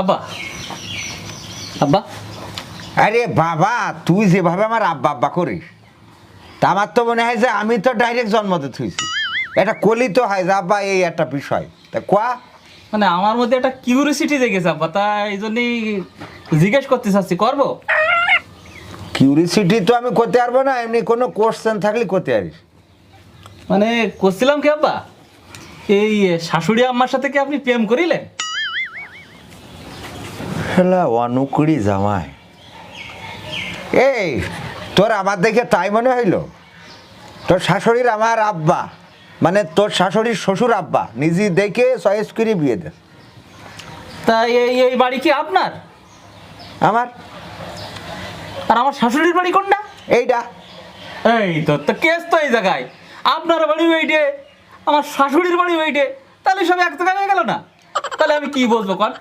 আব্বা আব্বা। আরে বাবা তুই যেভাবে আমার আব্বা আব্বা করিস তা আমার তো মনে হয় যে আমি তো ডাইরেক্ট জন্মতে থুইছি এটা কলি তো হয় যে আব্বা এই একটা বিষয়। তা কোয়া? মানে আমার মধ্যে একটা কিউরিসিটি জেগেছে আব্বা। তাই এই জন্যই জিজ্ঞেস করতে চাচ্ছি করব? কিউরিসিটি তো আমি করতে পারব না এমনি কোনো কোশ্চেন থাকলে করতে পারিস। মানে করছিলাম কি আব্বা? এই শাশুড়ি আম্মার সাথে কি আপনি প্রেম করিলেন? হ্যালো অনুকুড়ি জামাই। এই তোর আমার দেখে তাই মনে হইল? তোর শাশুড়ির আমার আব্বা মানে তোর শাশুড়ির শ্বশুর আব্বা নিজে দেখে চয়েস করে বিয়ে দে তা এই এই বাড়ি কি আপনার? আমার। আর আমার শাশুড়ির বাড়ি কোনটা? এইটা এই তো তো কেস তো এই জায়গায়। আপনার বাড়ি ওইটে আমার শাশুড়ির বাড়ি ওইটে তাহলে সব এক জায়গায় হয়ে গেল না। তাহলে আমি কি বলব কন?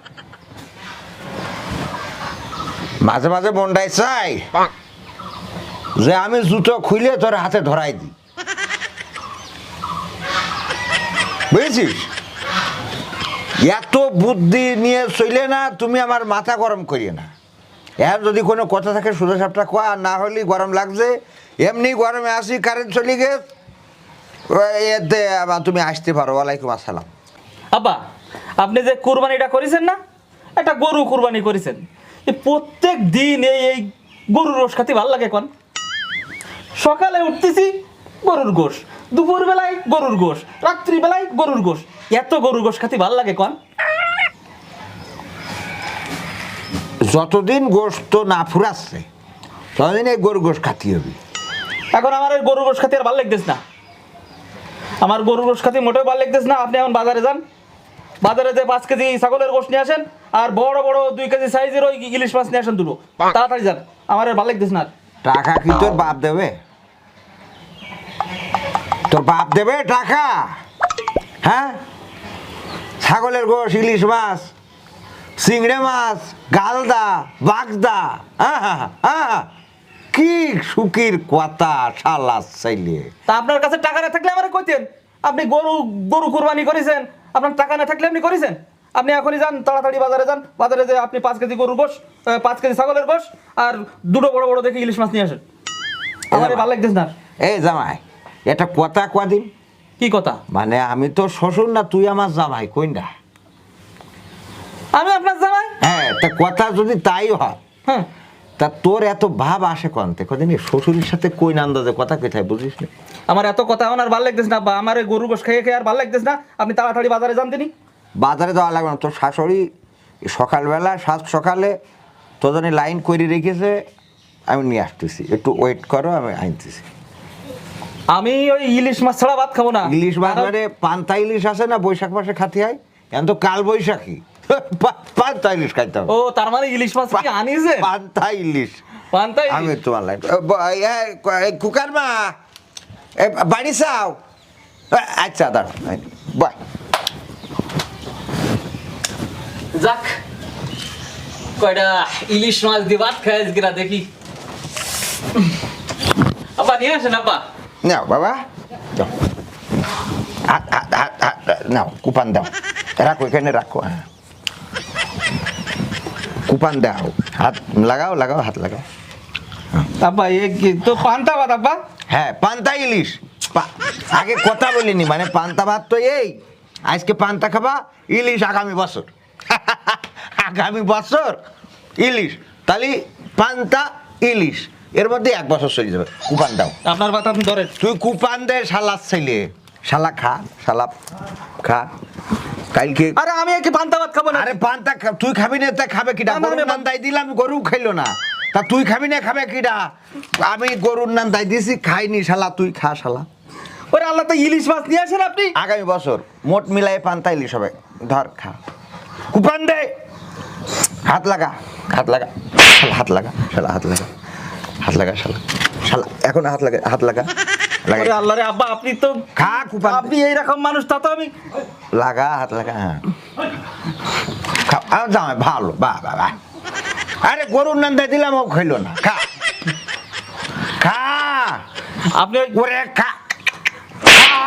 মাঝে মাঝে মনটাই চাই। যে আমি জুতো খুলে তোর হাতে ধরাই দিই। বুঝেছিস? এত বুদ্ধি নিয়ে চলে না তুমি আমার মাথা গরম করিয়ে না। এর যদি কোনো কথা থাকে সুদে সাপটা কোয়া আর না হলে গরম লাগছে এমনি গরমে আসি কারেন্ট চলে গে এতে তুমি আসতে পারো। ওয়ালাইকুম আসসালাম। আব্বা আপনি যে কুরবানিটা করেছেন না একটা গরু কুরবানি করেছেন। প্রত্যেক দিন এই এই গরুর রোষ খাতে ভালো লাগে কোন? সকালে উঠতেছি গরুর গোশ দুপুর বেলায় গরুর গোশ রাত্রি বেলায় গরুর গোশ। এত গরুর গোশ খাতে ভালো লাগে কোন? যতদিন গোস্ত না ফুরাচ্ছে ততদিন এই গরু গোশ খাতি হবে। এখন আমার এই গরুর গোশ খাতে আর ভালো লাগতেছ না। আমার গরুর গোশ খাতে মোটেও ভালো লাগতেছ না। আপনি এখন বাজারে যান। বাজারে যে পাঁচ কেজি ছাগলের গোশ নিয়ে আসেন আর বড় বড় দুই কেজি সাইজের ওই ইলিশ মাছ নিয়ে আসেন দুটো। তাড়াতাড়ি যান। আমার আর ভালো লাগতেছ না। টাকা কি তোর বাপ দেবে? তোর বাপ দেবে টাকা? হ্যাঁ? ছাগলের গোশ ইলিশ মাছ চিংড়ে মাছ গালদা বাগদা হ্যাঁ হ্যাঁ, হ্যাঁ কি সুখীর কথা শালাস চাইলে তা আপনার কাছে টাকা না থাকলে আমার কইতেন। আপনি গরু গরু কুরবানি করেছেন। আপনার টাকা না থাকলে আপনি করেছেন? আপনি এখনই যান তাড়াতাড়ি বাজারে যান। বাজারে যে আপনি পাঁচ কেজি গরুর গোশ পাঁচ কেজি ছাগলের গোশ আর দুটো বড় বড় দেখে ইলিশ মাছ নিয়ে আসেন। আমার ভালো লাগতেছ না। এই জামাই এটা কথা কদিন কি কথা? মানে আমি তো শ্বশুর না তুই আমার জামাই কই না? আমি আপনার জামাই হ্যাঁ তা কথা যদি তাই হয় হ্যাঁ। তা তোর এত ভাব আসে কনতে কদিন শ্বশুরের সাথে কই না আন্দাজে কথা কোথায় বুঝিস না? আমার এত কথা এখন আর ভালো লাগতেছ না বা আমার গরু গোশ খেয়ে খেয়ে আর ভালো লাগতেছে না। আপনি তাড়াতাড়ি বাজারে যান তিনি। বাজারে যাওয়া লাগবে না। তোর শাশুড়ি সকালবেলা সাত সকালে তোদের লাইন করে রেখেছে আমি নিয়ে আসতেছি। একটু ওয়েট করো আমি আনতেছি। আমি ওই ইলিশ মাছ ছাড়া ভাত খাব না। ইলিশ মাছ মানে পান্তা ইলিশ আছে না বৈশাখ মাসে খাতে হয়? এখন তো কাল বৈশাখী। পান্তা ইলিশ খাইতে হবে। ও তার মানে ইলিশ মাছ কি আনিছে পান্তা ইলিশ। পান্তা ইলিশ? আমি তোমার লাইন কুকার মা বাড়ি চাও। আচ্ছা দাঁড়া বাই যাক কয়টা ইলিশ মাছ দিয়ে ভাত খাই গিরা দেখি। আব্বা নিয়ে আসেন আব্বা। নাও বাবা। নাও কুপান দাও। রাখো এখানে রাখো হ্যাঁ। কুপান দাও। হাত লাগাও লাগাও হাত লাগাও। আব্বা এ কি তো পান্তা ভাত আব্বা? হ্যাঁ পান্তা ইলিশ। আগে কথা বলিনি মানে পান্তা ভাত তো এই। আজকে পান্তা খাবা ইলিশ আগামী বছর। আগামী বছর ইলিশ। তাহলে পান্তা ইলিশ। এর মধ্যে এক বছর চলে যাবে। কুপান দাও। আপনার আপনি ধরেন। তুই কুপান দে শালা ছেলে। শালা খা শালা খা। কালকে আরে আমি কি পান্তা ভাত খাব না আরে পান্তা খা- তুই খাবি না তা খাবে কিটা গরুর আমি নাম দাই দিলাম গরু খাইলো না। তা তুই খাবি না খাবে কিটা আমি গরুর নাম দাই দিছি খাইনি শালা তুই খা শালা। ওরে আল্লাহ তো ইলিশ মাছ নিয়ে আসেন আপনি। আগামী বছর মোট মিলাই পান্তা ইলিশ হবে। ধর খা। কুপান দে। হাত লাগা হাত লাগা শালা হাত লাগা শালা হাত লাগা হাত লাগা শালা শালা এখন হাত লাগা হাত লাগা লাগা। আল্লাহ রে আব্বা আপনি তো খা কুপান। দে। আপনি এইরকম মানুষ তা তো আমি লাগা হাত লাগা হ্যাঁ। খাও আর জামাই ভালো বাহ বাহ বাহ আরে গরুর নাম দিয়ে দিলাম ও খাইলো না খা। খা। আপনি ওরে খা। খা।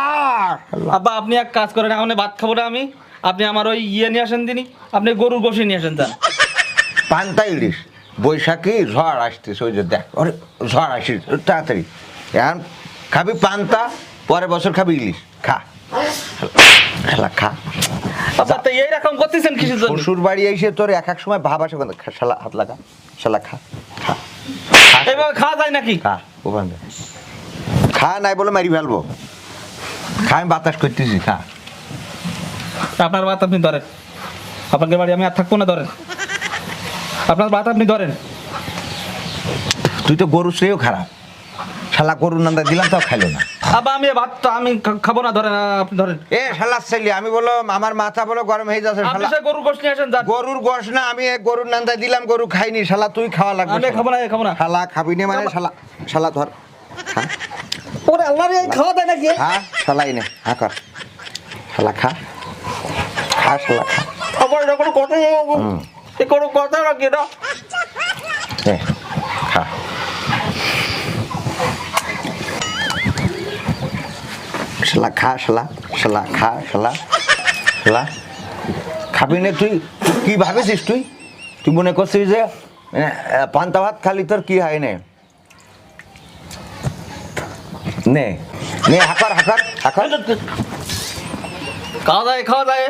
আব্বা আপনি এক কাজ করেন এখন ভাত খাব না আমি। আপনি আমার ওই ইয়ে নিয়ে আসেন দিনই আপনি গরুর গোশে নিয়ে আসেন যান পান্তা ইলিশ বৈশাখী ঝড় আসতেছে ওই যে দেখ ওরে ঝড় আসিস তাড়াতাড়ি। এখন খাবি পান্তা পরের বছর খাবি ইলিশ খা। খেলা খা। আচ্ছা তো এইরকম করতেছেন কিসের জন্য? শ্বশুর বাড়ি এসে তোর এক এক সময় ভাব আসে শালা হাত লাগা শালা খা খা। খাওয়া যায় নাকি? খা ওখান খা নাই বলে মারি ফেলব। খা আমি বাতাস করতেছি খা। আপনার বাত আপনি ধরেন। আপনাদের বাড়ি আমি আর থাকব না ধরেন। আপনার বাত আপনি ধরেন। তুই তো গরু শ্রেয় খারাপ। শালা গরুর নান্দা দিলাম তাও খাইলো না। আবার আমি ভাত তো আমি খাব না ধরেন আপনি ধরেন। এ শালা ছেলে আমি বলো আমার মাথা বলো গরম হয়ে যাচ্ছে আপনি শালা। সে গরুর গোশ নিয়ে আসেন যান। গরুর গোশ না আমি গরুর নান্দা দিলাম গরু খাইনি শালা তুই খাওয়া লাগবে আমি খাব না খাব না। শালা খাবি না মানে শালা শালা ধর। ওরে আল্লাহ রে খাওয়া যায় নাকি? খা শালাই নে হা কর। শালা খা। খা শালা খা। আবার কথা হুম। এ কোনো কথা নাকি না। শালা খা শালা শালা খা শালা শালা। খাবি না তুই? কি ভাবেছিস তুই? তুই মনে করছিস যে পান্তা ভাত খালি তোর কি হয় নে? নে নে হাকার হাকার হাকার। খাওয়া যায় খাওয়া যায়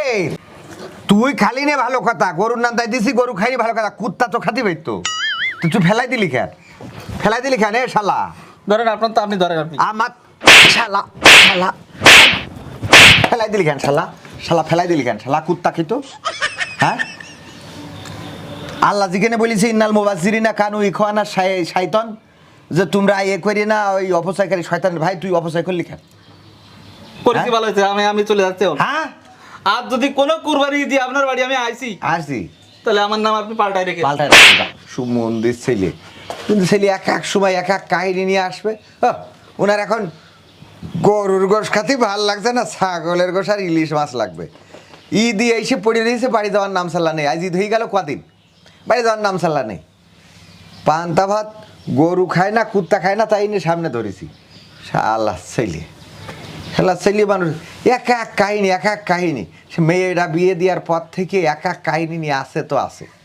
এই তুই খালি নে ভালো কথা গরুর নাম তাই দিছি গরু খাইনি ভালো কথা। কুত্তা তো খাতি পাইতো তুই তুই ফেলাই দিলি কেন? ফেলাই দিলি কেন এ শালা? ধরেন আপনার তো আপনি ধরেন আপনি। আমার শালা শালা। ফেলাই দিলি কেন শালা? শালা ফেলাই দিলি কেন শালা? কুত্তা খেত হ্যাঁ? আল্লাহ যেখানে বলেছে ইন্নাল মোবাজিরিনা কানু ইখানা শাইতন। যে তোমরা এ করি না ওই অপচয়কারী শয়তান ভাই তুই অপচয় করলি কেন? পরিস্থিতি হ্যাঁ? ভালো হয়েছে আমি আমি চলে যাচ্ছি। হ্যাঁ? আর যদি কোনো কুরবানি দিয়ে আপনার বাড়ি আমি আইছি আসি তাহলে আমার নাম আপনি পাল্টাই রেখে পাল্টায় রাখবা সুমন্দির ছেলে। কিন্তু ছেলে এক এক সময় এক এক কাহিনী নিয়ে আসবে। ওনার এখন গরুর গোশ খাতে ভালো লাগছে না ছাগলের গোশ আর ইলিশ মাছ লাগবে। ঈদ এসে পড়ে রয়েছে বাড়ি যাওয়ার নাম সাল্লা নেই। আজ ঈদ হয়ে গেল কদিন? বাড়ি যাওয়ার নাম সাল্লা নেই। পান্তা ভাত গরু খায় না কুত্তা খায় না তাই নিয়ে সামনে ধরেছি। শালা ছেলে। শালা ছেলে মানুষ। এক এক কাহিনী, এক এক কাহিনী। সে মেয়েরা বিয়ে দেওয়ার পর থেকে এক এক কাহিনী নিয়ে আসে তো আসে।